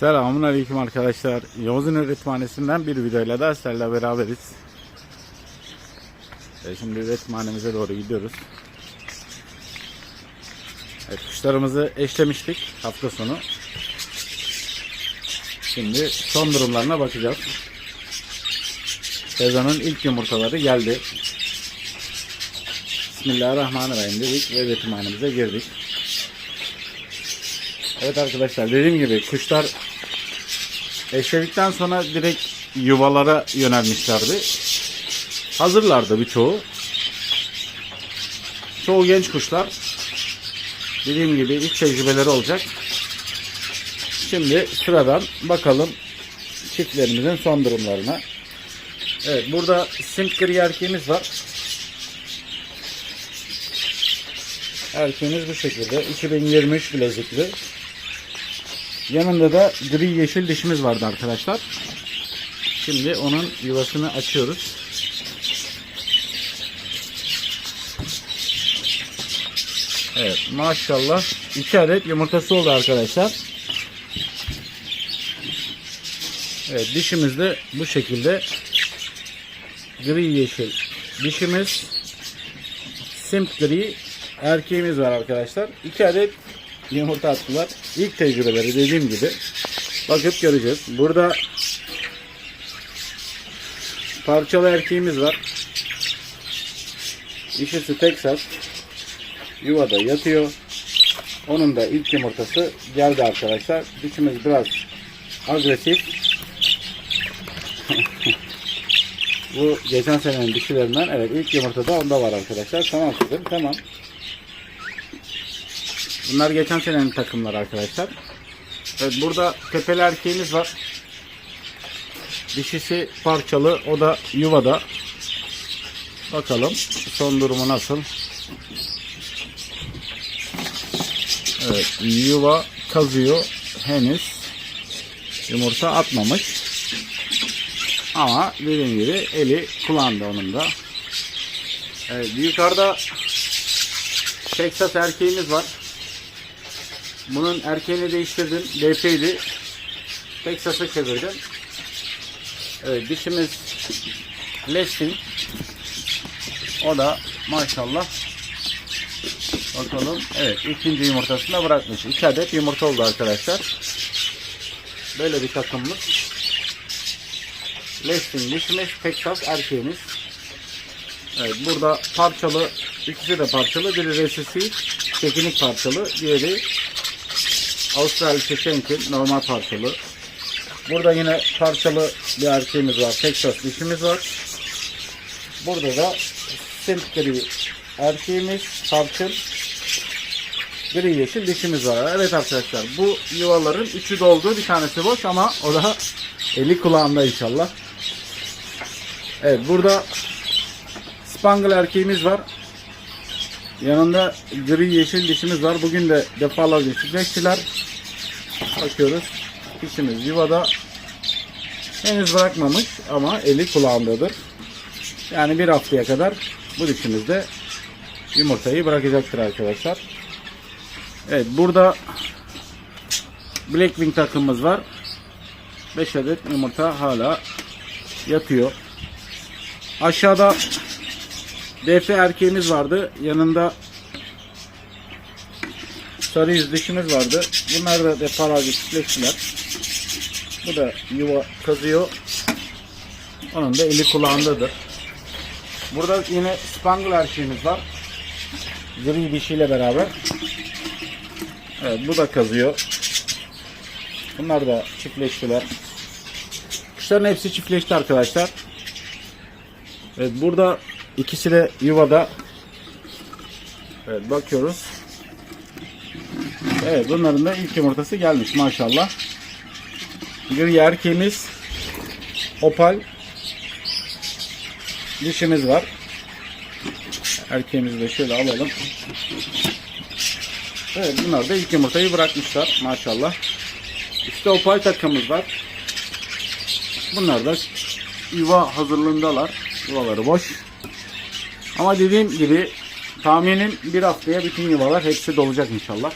Selamun Aleyküm arkadaşlar. Yavuz'un üretimhanesinden bir videoyla da sizlerle beraberiz. E, Şimdi üretimhanemize doğru gidiyoruz. Evet, kuşlarımızı eşlemiştik hafta sonu. Şimdi son durumlarına bakacağız. Sezonun ilk yumurtaları geldi. Bismillahirrahmanirrahim dedik ve üretimhanemize girdik. Evet arkadaşlar dediğim gibi kuşlar eşledikten sonra direkt yuvalara yönelmişlerdi. Hazırlardı birçoğu. Çoğu genç kuşlar. Dediğim gibi ilk tecrübeleri olacak. Şimdi sıradan bakalım çiftlerimizin son durumlarına. Evet burada simp erkeğimiz var. Erkeğimiz bu şekilde. 2023 bilezikli. Yanında da gri yeşil dişimiz vardı arkadaşlar. Şimdi onun yuvasını açıyoruz. Evet maşallah 2 adet yumurtası oldu arkadaşlar. Evet dişimiz de bu şekilde gri yeşil dişimiz simp gri erkeğimiz var arkadaşlar. 2 adet yumurta attılar. İlk tecrübeleri dediğim gibi bakıp göreceğiz. Burada parçalı erkeğimiz var. Dişisi Texas. Yuvada yatıyor. Onun da ilk yumurtası geldi arkadaşlar. Dişimiz biraz agresif. Bu geçen senenin dişilerinden evet ilk yumurta da onda var arkadaşlar. Tamam kızım tamam. Bunlar geçen senenin takımları arkadaşlar. Evet burada tepeli erkeğimiz var. Dişisi parçalı. O da yuvada. Bakalım son durumu nasıl. Evet yuva kazıyor. Henüz yumurta atmamış. Ama dediğim gibi eli kulağında onun da. Evet, yukarıda Texas erkeğimiz var. Bunun erkeğini değiştirdim. DP'ydi. Texas'a çevirdim. Evet dişimiz Lesting. O da maşallah. Bakalım. Evet ikinci yumurtasını da bırakmış. İki adet yumurta oldu arkadaşlar. Böyle bir takımımız. Lesting dişimiz. Texas erkeğimiz. Evet burada parçalı ikisi de parçalı. Biri resisi teknik parçalı. Diğeri Avustralya Çeşenkin normal parçalı. Burada yine parçalı bir erkeğimiz var. Texas dişimiz var. Burada da simp gri erkeğimiz tarçın gri yeşil dişimiz var. Evet arkadaşlar bu yuvaların üçü doldu. Bir tanesi boş ama o da eli kulağında inşallah. Evet burada Spangle erkeğimiz var. Yanında gri yeşil dişimiz var. Bugün de defalarca çiftleştiler. Bakıyoruz. Dişimiz yuvada. Henüz bırakmamış ama eli kulağındadır. Yani bir haftaya kadar bu dişimiz de yumurtayı bırakacaktır arkadaşlar. Evet burada Blackwing takımımız var. 5 adet yumurta hala yatıyor. Aşağıda DF erkeğimiz vardı. Yanında sarı yüz dişimiz vardı. Bunlar da defalarca çiftleştiler. Bu da yuva kazıyor. Onun da eli kulağındadır. Burada yine Spangle erkeğimiz var. Gri dişiyle beraber. Evet bu da kazıyor. Bunlar da çiftleştiler. Kuşların hepsi çiftleşti arkadaşlar. Evet burada ikisi de yuvada. Evet bakıyoruz. Evet bunların da ilk yumurtası gelmiş maşallah. Gri erkeğimiz opal dişimiz var. Erkeğimizi de şöyle alalım. Evet bunlar da ilk yumurtayı bırakmışlar maşallah. İşte opal takımız var. Bunlar da yuva hazırlığındalar. Yuvaları boş. Ama dediğim gibi tahminim bir haftaya bütün yuvalar hepsi dolacak inşallah.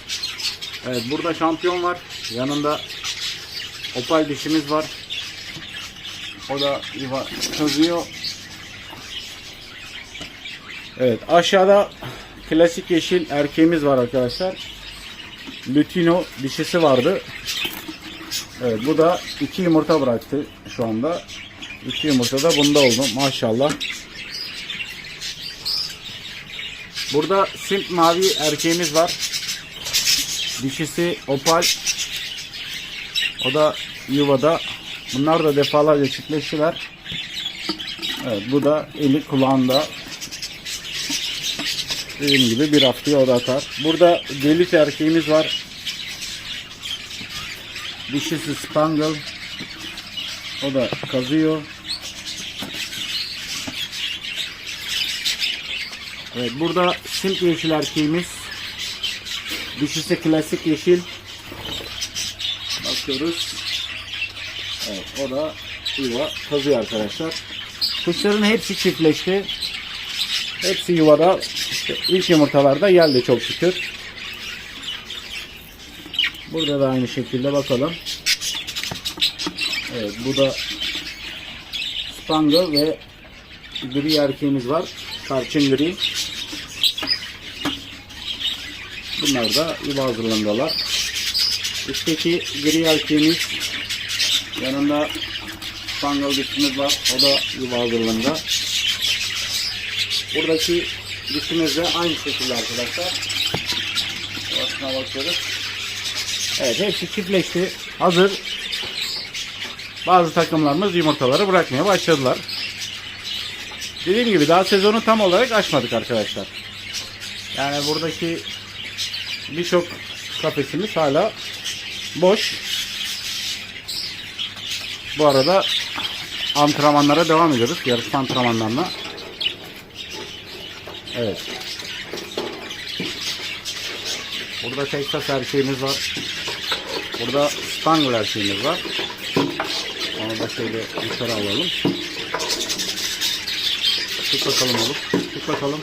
Evet burada şampiyon var. Yanında opal dişimiz var. O da yuva kazıyor. Evet aşağıda klasik yeşil erkeğimiz var arkadaşlar. Lutino dişisi vardı. Evet bu da iki yumurta bıraktı şu anda. İki yumurta da bunda oldu maşallah. Burada simp mavi erkeğimiz var. Dişisi opal. O da yuvada. Bunlar da defalarca çiftleştiler. Evet bu da eli kulağında. Dediğim gibi bir haftaya o da atar. Burada delit erkeğimiz var. Dişisi Spangle. O da kazıyor. Evet burada simp yeşil erkeğimiz. Dişisi klasik yeşil. Bakıyoruz. Evet o da yuva kazıyor arkadaşlar. Kuşların hepsi çiftleşti. Hepsi yuvada. İşte ilk yumurtalarda geldi çok şükür. Burada da aynı şekilde bakalım. Evet bu da Spangle ve gri erkeğimiz var. Tarçın gri. Bunlar da yuva hazırlanıyorlar. Üstteki gri erkeğimiz yanında Spangle dişimiz var. O da yuva hazırlanıyor. Buradaki dişimiz de aynı şekilde arkadaşlar. Başına bakıyoruz. Evet hepsi çiftleşti. Hazır. Bazı takımlarımız yumurtaları bırakmaya başladılar. Dediğim gibi daha sezonu tam olarak açmadık arkadaşlar. Yani buradaki birçok kafesimiz hala boş. Bu arada antrenmanlara devam ediyoruz. Yarışma antrenmanlarına. Evet. Burada Texas erkeğimiz var. Burada Spangle erkeğimiz var. Onu da şöyle yukarı alalım. Tut bakalım oğlum. Tut bakalım.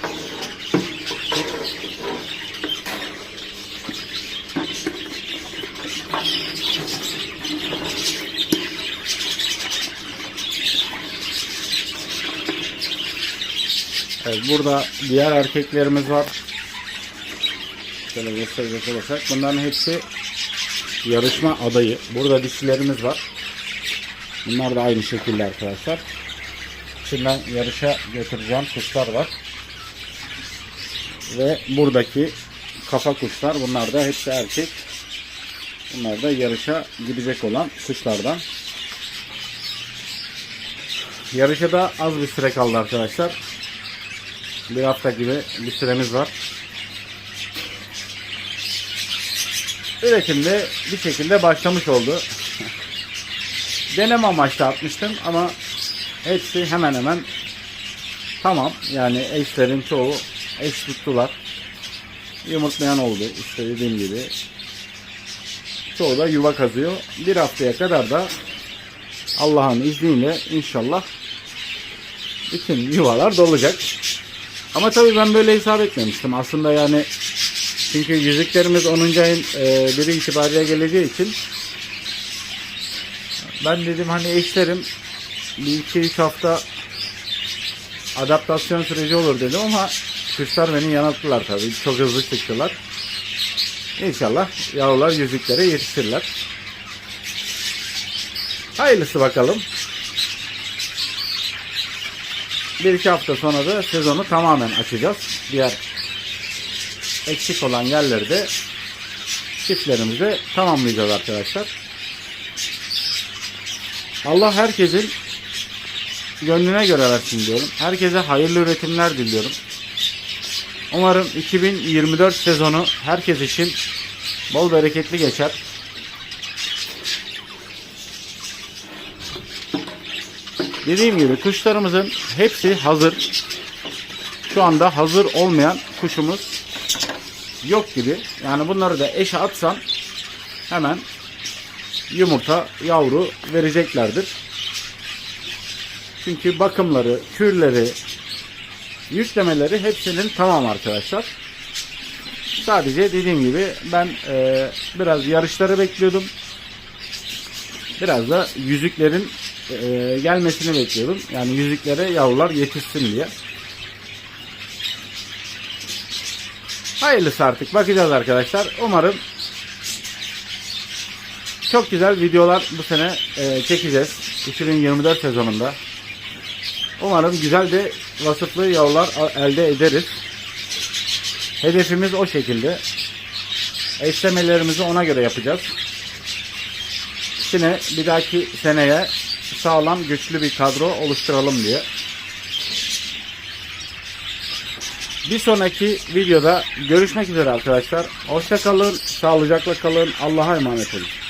Evet, burada diğer erkeklerimiz var. Şöyle gösterecek olursak. Bunların hepsi yarışma adayı. Burada dişilerimiz var. Bunlar da aynı şekilde arkadaşlar. İçinden yarışa götüreceğim kuşlar var. Ve buradaki kafa kuşlar. Bunlar da hepsi erkek. Bunlar da yarışa gidecek olan kuşlardan. Yarışa da az bir süre kaldı arkadaşlar. Bir hafta gibi bir süremiz var. Üretim de bir şekilde başlamış oldu. Deneme amaçlı atmıştım ama hepsi hemen hemen tamam. Yani eşlerin çoğu eş tuttular. Yumurtlayan oldu işte dediğim gibi. Çoğu da yuva kazıyor. Bir haftaya kadar da Allah'ın izniyle inşallah bütün yuvalar dolacak. Ama tabii ben böyle hesap etmemiştim. Aslında yani çünkü yüzüklerimiz 10. ayın e, biri itibariyle geleceği için ben dedim hani eşlerim bir iki üç hafta adaptasyon süreci olur dedim ama kuşlar beni yanılttılar tabii. Çok hızlı çıktılar. İnşallah yavrular yüzüklere yetişirler. Hayırlısı bakalım. Bir iki hafta sonra da sezonu tamamen açacağız. Diğer eksik olan yerleri de çiftlerimizi tamamlayacağız arkadaşlar. Allah herkesin gönlüne göre versin diyorum. Herkese hayırlı üretimler diliyorum. Umarım 2024 sezonu herkes için bol bereketli geçer. Dediğim gibi kuşlarımızın hepsi hazır. Şu anda hazır olmayan kuşumuz yok gibi. Yani bunları da eşe atsam hemen yumurta, yavru vereceklerdir. Çünkü bakımları, kürleri, yüklemeleri hepsinin tamam arkadaşlar. Sadece dediğim gibi ben e, biraz yarışları bekliyordum. Biraz da yüzüklerin e, gelmesini bekliyorum. Yani yüzüklere yavrular yetişsin diye. Hayırlısı artık. Bakacağız arkadaşlar. Umarım çok güzel videolar bu sene e, çekeceğiz. 2024 sezonunda. Umarım güzel de vasıflı yavrular elde ederiz. Hedefimiz o şekilde. Eşlemelerimizi ona göre yapacağız. Yine bir dahaki seneye sağlam güçlü bir kadro oluşturalım diye. Bir sonraki videoda görüşmek üzere arkadaşlar. Hoşça kalın, sağlıcakla kalın. Allah'a emanet olun.